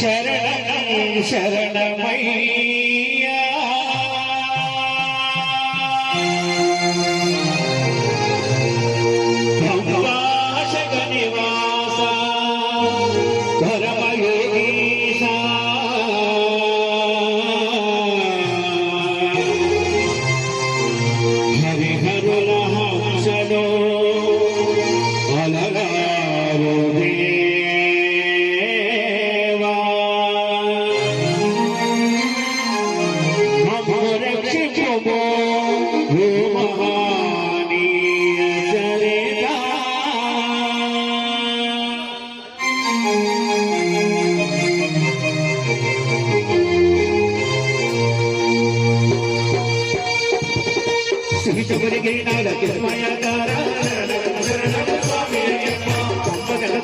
శరణం శరణమయ్యా గిరినాథ కిస్మయకార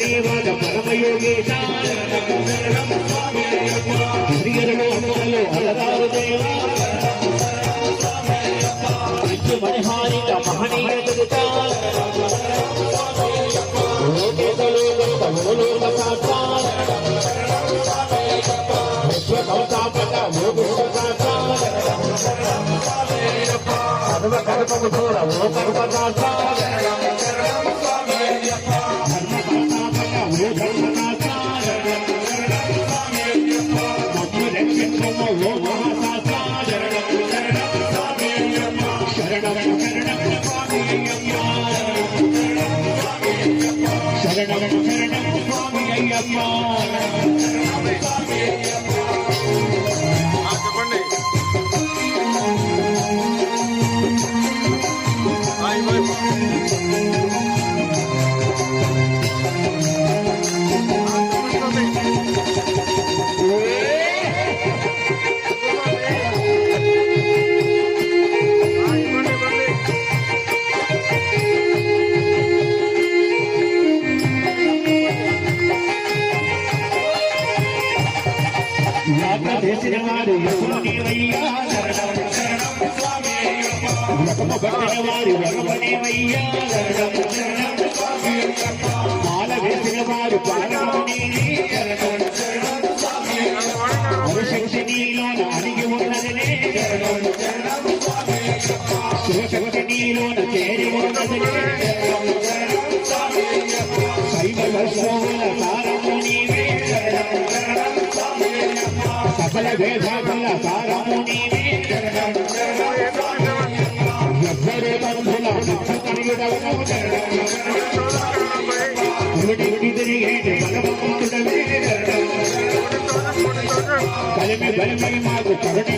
దేవాద పరమయోగేశ హరియరులు అమ్మలు అలగారు దేవా విద్య మణిహారిక మహనీయ జగత విశ్వ సంస్థాపక ఓగుణ సాక్షాత్ సర్వ కల్పము చూడ ఓ కల్ప సాక్షాత్ ధర్మ సంస్థాపక ఓ ధర్మ సాక్షాత్ మమ్ము రక్షించము ఓ మహాసాక్షాత్ శరణం శరణం స్వామి అయ్యప్ప వ్రతమనేవయ్యా శరణం శరణం స్వామి అయ్యప్ప మాల వేసిన వారు పాలనము నీవే శరణం శరణం స్వామి అయ్యప్ప అరుశక్తి నీలోన అణిగి ఉన్నదినే శరణం శరణం స్వామి అయ్యప్ప శివశక్తి నీలోన చేరి ఉన్నదినే శరణం శరణం స్వామి అయ్యప్ప శైవ వర్షముల సారము సకల వేదాల సారము నీవే ఎవ్వరు బంధుల తిరిగేటి భగవంతుడవే బలిమి మాకు తండ్రి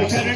స్వామి